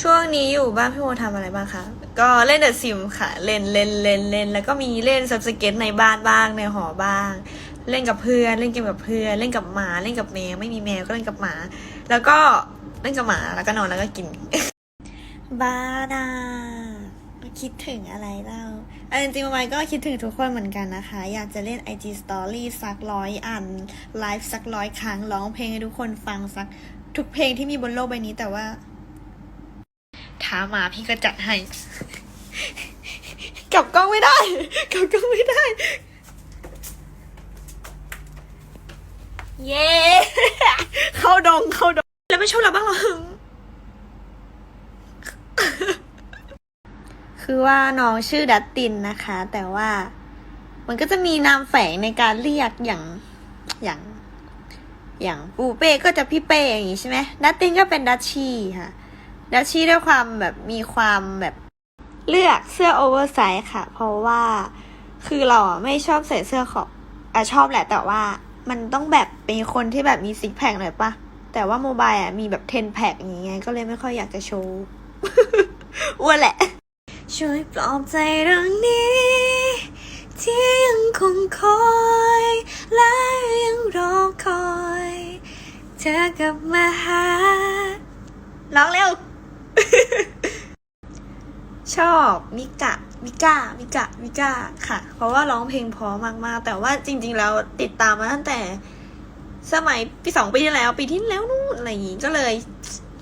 ช่วงนี้อยู่บ้านพี่โมทำอะไรบ้างคะ ก็เล่นเดอะซิมค่ะ เล่นเล่นเล่นเล่น แล้วก็มีเล่นซับสเก็ตในบ้านบ้างในหอบ้าง เล่นกับเพื่อนเล่นเกมกับเพื่อนเล่นกับหมาเล่นกับแมวไม่มีแมวก็เล่นกับหมา แล้วก็เล่นกับหมาแล้วก็นอนแล้วก็กิน บ้าดาคิดถึงอะไรเล่าเอาจริงๆวันก็คิดถึงทุกคนเหมือนกันนะคะ อยากจะเล่น IG Story สักร้อยอันไลฟ์สักร้อยครั้งร้องเพลงให้ทุกคนฟังสักทุกเพลงที่มีบนโลกใบนี้แต่ว่า ถามาพี่ก็จัดให้ กลับกล้องไม่ได้ กลับกล้องไม่ได้ เย้ เข้าดงเข้าดง แล้วไม่ชอบเราบ้างหรอ คือว่าน้องชื่อดัตตินนะคะ แต่ว่ามันก็จะมีนามแฝงในการเรียกอย่างอย่างอย่างปูเป้ก็จะพี่เป้อย่างนี้ใช่ไหมดัตตินก็เป็นดัชชี่ค่ะ ดัชชี่ด้วยความแบบมีความแบบเลือกเสื้อโอเวอร์ไซส์ค่ะ เพราะว่าคือเราไม่ชอบใส่เสื้อขอบอะชอบแหละ แต่ว่ามันต้องแบบเป็นคนที่แบบมีซิกแพคหน่อยปะแต่ว่าโมบายอะมีแบบเทนแพคอย่างเงี้ยก็เลยไม่ค่อยอยากจะโชว์อ้วนแหละ ช่วยปลอบใจเรื่องนี้ ที่ยังคงคอย และยังรอคอย เธอกลับมาหาร้องเร็ว ชอบมิกะมิกะมิกะมิกะค่ะ เพราะว่าร้องเพลงพอมากๆ แต่ว่าจริง ๆ แล้วติดตามมาตั้งแต่สมัยปีสองปีที่แล้ว ปีที่แล้วนู่นอะไรอย่างงี้ก็เลย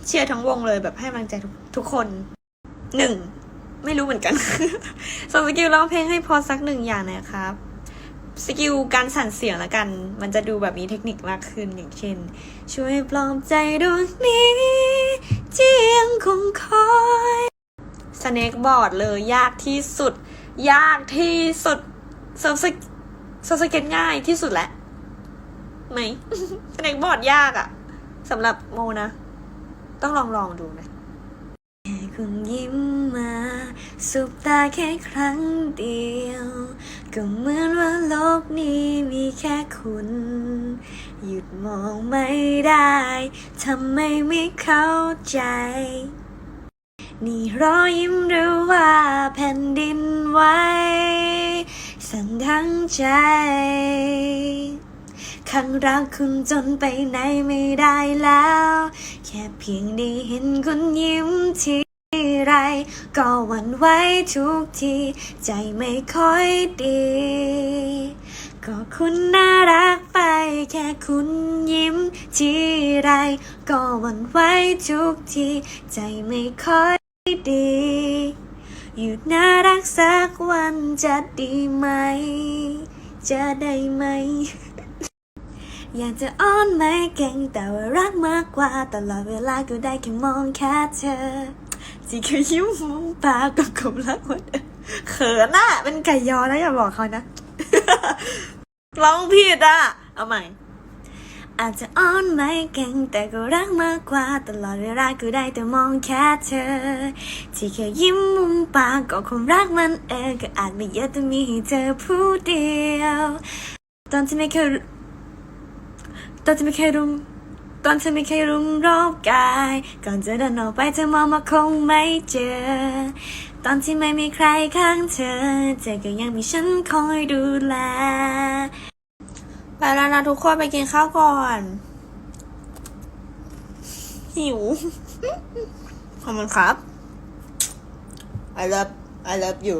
เชียร์ทั้งวงเลยแบบให้กำลังใจทุกทุกคนหนึ่งไม่รู้เหมือนกันส่วนสกิลร้องเพลงให้พอสักหนึ่งอย่างนะครับ สกิลการสั่นเสียงละกัน มันจะดูแบบมีเทคนิคมากขึ้นอย่างเช่น ช่วยปลอบใจดวงนี้ที่ยังคงคอย สเนกบอร์ดเลยยากที่สุด ยากที่สุดเซิร์ฟสเกเซิร์ฟสเก็ตง่ายที่สุดแหละไหมสเนกบอร์ดยากอะสำหรับโมนะ ต้องลองลองดูนะคุณยิ้มมาสุบตาแค่ครั้งเดียว ก็เหมือนว่าโลกนี้มีแค่คุณ หยุดมองไม่ได้ทำไมไม่เข้าใจ นี่รอยยิ้มหรือว่าแผ่นดินไหวสั่นทั้งใจข้างรักคุณจนไปไหนไม่ได้แล้ว แค่เพียงได้เห็นคุณยิ้มทีไร ก็หวั่นไหวทุกที ใจไม่ค่อยดี ก็คุณน่ารักไป แค่คุณยิ้มทีไร ก็หวั่นไหวทุกที ใจไม่ค่อย ดี อยู่น่ารักสักวันจะดีไหม จะได้ไหม อยากจะอ้อนไม่เก่งแต่ว่ารักมากกว่า ตลอดเวลาก็ได้แค่มองแค่เธอที่เคยยิ้มมุมปากก็คงรักหมดเขินอะเป็นไก่ยอนะอย่าบอกเขานะร้องผิดอะ เอาใหม่ อาจจะอ้อนไม่เก่งแต่ก็รักมากกว่า ตลอดเวลาก็ได้แต่มองแค่เธอ ที่แค่ยิ้มมุมปากก็คงรักมันเองก็อาจไม่เยอะแต่มีให้เธอผู้เดียว ตอนที่ไม่เคยตอนที่ไม่เคยรุมตอนที่ไม่เคยรุมรอบกาย ก่อนจะเดินออกไปเธอมองมาคงไม่เจอ ตอนที่ไม่มีใครข้างเธอ เธอก็ยังมีฉันคอยดูแล ไปแล้วนะทุกคนไปกินข้าวก่อน หิว ขอบคุณครับ I love I love you